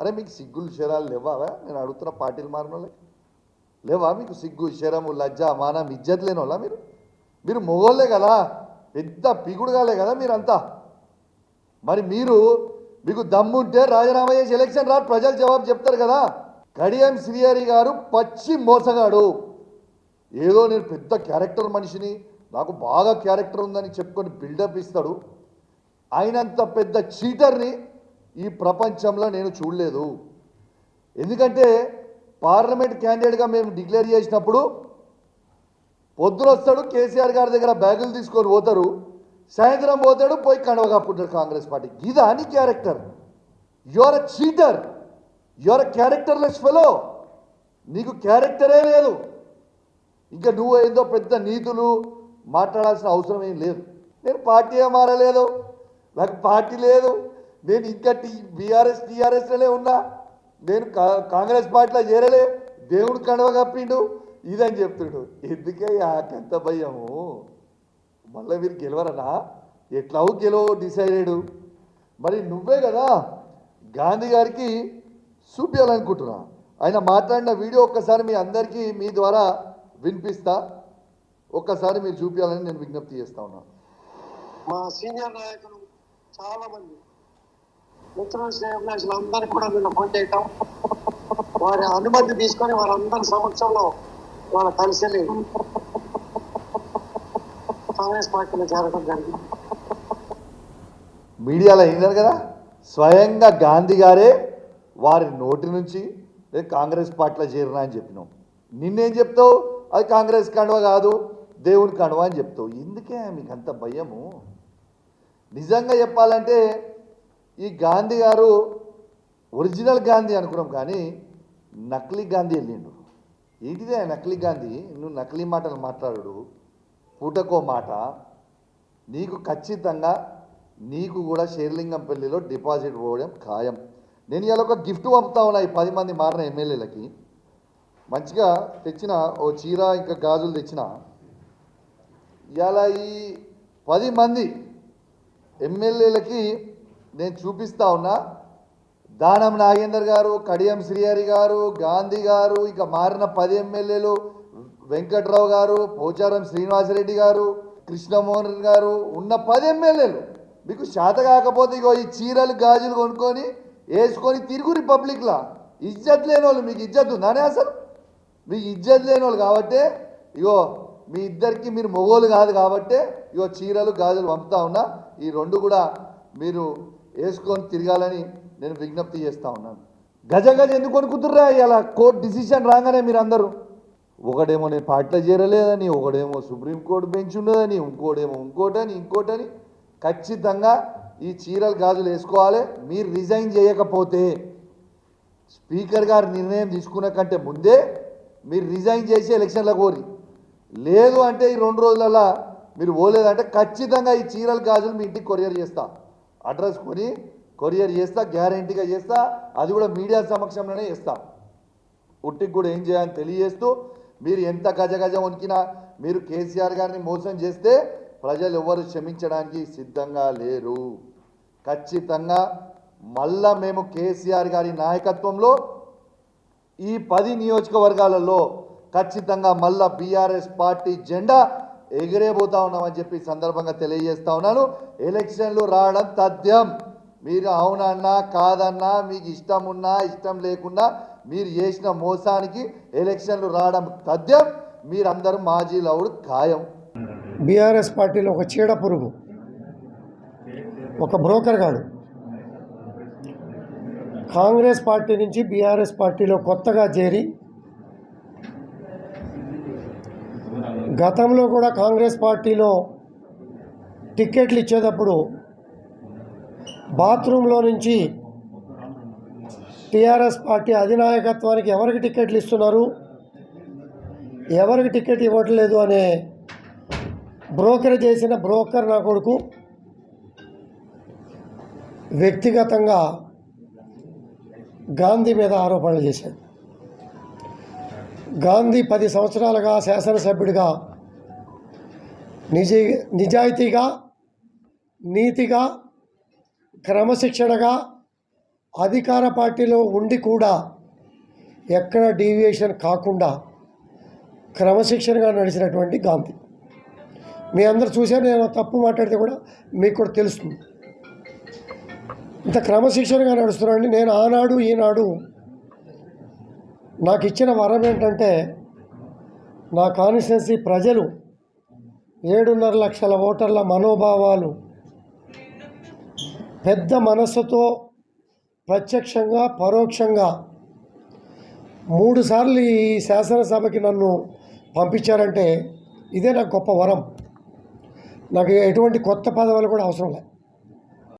అరే మీకు సిగ్గులు శరాలు లేవా నేను అడుగుతున్న పార్టీలు మారిన లేవా మీకు సిగ్గు శరము లజ్జ మానం ఇజ్జత్ లేని వాళ్ళ మీరు? మీరు మొగోళ్ళే కదా. పెద్ద పిగుడుగాలే కదా మీరంతా. మరి మీరు మీకు దమ్ముంటే రాజీనామా చేసి ఎలక్షన్ రా ప్రజలు జవాబు చెప్తారు కదా. కడియం శ్రీహరి గారు పచ్చి మోసగాడు. ఏదో నేను పెద్ద క్యారెక్టర్ మనిషిని నాకు బాగా క్యారెక్టర్ ఉందని చెప్పుకొని బిల్డప్ ఇస్తాడు. ఆయనంత పెద్ద చీటర్ని ఈ ప్రపంచంలో నేను చూడలేదు. ఎందుకంటే పార్లమెంట్ క్యాండిడేట్గా మేము డిక్లేర్ చేసినప్పుడు పొద్దునొస్తాడు కేసీఆర్ గారి దగ్గర బ్యాగులు తీసుకొని పోతారు సాయంత్రం పోతాడు పోయి కండవ కప్పుకుంటాడు కాంగ్రెస్ పార్టీ. ఇదా అని character. Your a cheater. Your a characterless fellow. నీకు క్యారెక్టరే లేదు. ఇంకా నువ్వు ఏదో పెద్ద నీతులు మాట్లాడాల్సిన అవసరం ఏం లేదు. నేను పార్టీ ఏ మారలేదు. నాకు పార్టీ లేదు. నేను ఇంకా టీ బీఆర్ఎస్ టీఆర్ఎస్లోనే ఉన్నా. నేను కా- కాంగ్రెస్ పార్టీలో చేరలే. దేవుడు కడవ కప్పిండు. ఇదని చెప్తుండు. ఎందుకే ఆకంత భయము? మళ్ళీ మీరు గెలవరనా? ఎట్లావు గెలవ డిసైడెడ్ మరి నువ్వే కదా గాంధీ గారికి చూపించాలనుకుంటున్నా. ఆయన మాట్లాడిన వీడియో ఒక్కసారి మీ అందరికీ మీ ద్వారా వినిపిస్తా. ఒక్కసారి మీరు చూపించాలని నేను విజ్ఞప్తి చేస్తా ఉన్నా. మా సీనియర్ నాయకులు చాలా మంది మిత్రులు శ్రేయభిలాషులు అందరికీ కూడా నిన్న ఫోన్ చేయటం వారి అనుమతి తీసుకొని వారందరి సమక్షంలో వాళ్ళ కలిసి కాంగ్రెస్ పార్టీలో చేరడం జరిగింది మీడియాలో అయినారు కదా? స్వయంగా గాంధీ గారే వారి నోటి నుంచి కాంగ్రెస్ పార్టీలో చేరినా అని చెప్పినాం. నిన్నేం చెప్తావు? అది కాంగ్రెస్ కండువ కాదు దేవుని కండువ అని చెప్తావు. ఎందుకే మీకు అంత భయము? నిజంగా చెప్పాలంటే ఈ గాంధీ గారు ఒరిజినల్ గాంధీ అనుకున్నాం కానీ నకిలీ గాంధీ వెళ్ళిండు. ఏంటిదే నకిలీ గాంధీ? నువ్వు నకిలీ మాటలు మాట్లాడు పూటకో మాట. నీకు ఖచ్చితంగా నీకు కూడా షేర్లింగంపల్లిలో డిపాజిట్ పోవడం ఖాయం. నేను ఇలా ఒక గిఫ్ట్ పంపుతా ఉన్నా ఈ పది మంది మారిన ఎమ్మెల్యేలకి. మంచిగా తెచ్చిన ఓ చీర ఇంకా గాజులు తెచ్చిన. ఇలా ఈ పది మంది ఎమ్మెల్యేలకి నేను చూపిస్తా ఉన్నా. దానం నాగేందర్ గారు కడియం శ్రీహరి గారు గాంధీ గారు ఇక మారిన పది ఎమ్మెల్యేలు వెంకట్రావు గారు పోచారం శ్రీనివాసరెడ్డి గారు కృష్ణమోహన్ గారు ఉన్న పది ఎమ్మెల్యేలు. మీకు శాత కాకపోతే ఇగో ఈ చీరలు గాజులు కొనుక్కొని వేసుకొని తిరుగు రిపబ్లిక్లా ఇజ్జత్ లేని వాళ్ళు మీకు ఇజ్జత్ ఉందానే అసలు? మీకు ఇజ్జత్ లేని వాళ్ళు కాబట్టే ఇగో మీ ఇద్దరికి మీరు మొగోలు కాదు కాబట్టే ఇగో చీరలు గాజులు పంపుతా ఉన్నా. ఈ రెండు కూడా మీరు వేసుకొని తిరగాలని నేను విజ్ఞప్తి చేస్తా ఉన్నాను. గజ గజ ఎందుకు కొనుక్కుతుర్రా ఇలా కోర్టు డిసిషన్ రాగానే మీరు అందరూ. ఒకడేమో నేను పార్టీలో చేరలేదని ఒకడేమో సుప్రీంకోర్టు బెంచ్ ఉన్నదని ఇంకోటేమో ఇంకోటని ఇంకోటని. ఖచ్చితంగా ఈ చీరలు గాజులు వేసుకోవాలి. మీరు రిజైన్ చేయకపోతే స్పీకర్ గారు నిర్ణయం తీసుకున్న కంటే ముందే మీరు రిజైన్ చేసి ఎలక్షన్లో కోరి లేదు అంటే ఈ రెండు రోజులలో మీరు పోలేదంటే ఖచ్చితంగా ఈ చీరలు గాజులు మీ ఇంటికి కొరియర్ చేస్తా. అడ్రస్ కొని కొరియర్ చేస్తా గ్యారంటీగా చేస్తా అది కూడా మీడియా సమక్షంలోనే చేస్తా. ఉట్టికి కూడా ఏం చేయాలని తెలియజేస్తూ మీరు ఎంత గజ గజ వణికినా మీరు కేసీఆర్ గారిని మోసం చేస్తే ప్రజలు ఎవరు క్షమించడానికి సిద్ధంగా లేరు. ఖచ్చితంగా మళ్ళా మేము కేసీఆర్ గారి నాయకత్వంలో ఈ పది నియోజకవర్గాలలో ఖచ్చితంగా మళ్ళా బీఆర్ఎస్ పార్టీ జెండా ఎగిరేపోతా ఉన్నామని చెప్పి సందర్భంగా తెలియజేస్తా ఉన్నాను. ఎలక్షన్లు రావడం తథ్యం. మీరు అవునన్నా కాదన్నా మీకు ఇష్టం ఉన్నా ఇష్టం లేకున్నా మీరు చేసిన మోసానికి ఎలక్షన్లు రావడం తథ్యం. మీరందరూ మాజీలవుడు ఖాయం. బీఆర్ఎస్ పార్టీలో ఒక చీడ పురుగు. ఒక బ్రోకర్ గాడు. కాంగ్రెస్ పార్టీ నుంచి బీఆర్ఎస్ పార్టీలో కొత్తగా చేరి గతంలో కూడా కాంగ్రెస్ పార్టీలో టిక్కెట్లు ఇచ్చేటప్పుడు బాత్రూంలో నుంచి టీఆర్ఎస్ పార్టీ అధినాయకత్వానికి ఎవరికి టిక్కెట్లు ఇస్తున్నారు? ఎవరికి టికెట్ ఇవ్వట్లేదు అనే బ్రోకర్ చేసిన బ్రోకర్ నా కొడుకు వ్యక్తిగతంగా గాంధీ మీద ఆరోపణలు చేశాడు. గాంధీ పది సంవత్సరాలుగా శాసనసభ్యుడిగా నిజ నిజాయితీగా నీతిగా క్రమశిక్షణగా అధికార పార్టీలో ఉండి కూడా ఎక్కడ డీవియేషన్ కాకుండా క్రమశిక్షణగా నడిచినటువంటి గాంధీ. మీ అందరు చూసారు నేను తప్పు మాట్లాడితే కూడా మీకు కూడా తెలుస్తుంది. ఇంత క్రమశిక్షణగా నడుస్తున్నానండి నేను ఆనాడు ఈనాడు నాకు ఇచ్చిన వరం ఏంటంటే నా కాన్స్టిట్యున్సీ ప్రజలు ఏడున్నర లక్షల ఓటర్ల మనోభావాలు పెద్ద మనస్సుతో ప్రత్యక్షంగా పరోక్షంగా మూడుసార్లు ఈ శాసనసభకి నన్ను పంపించారంటే ఇదే నాకు గొప్ప వరం. నాకు ఎటువంటి కొత్త పదవులు కూడా అవసరం లేదు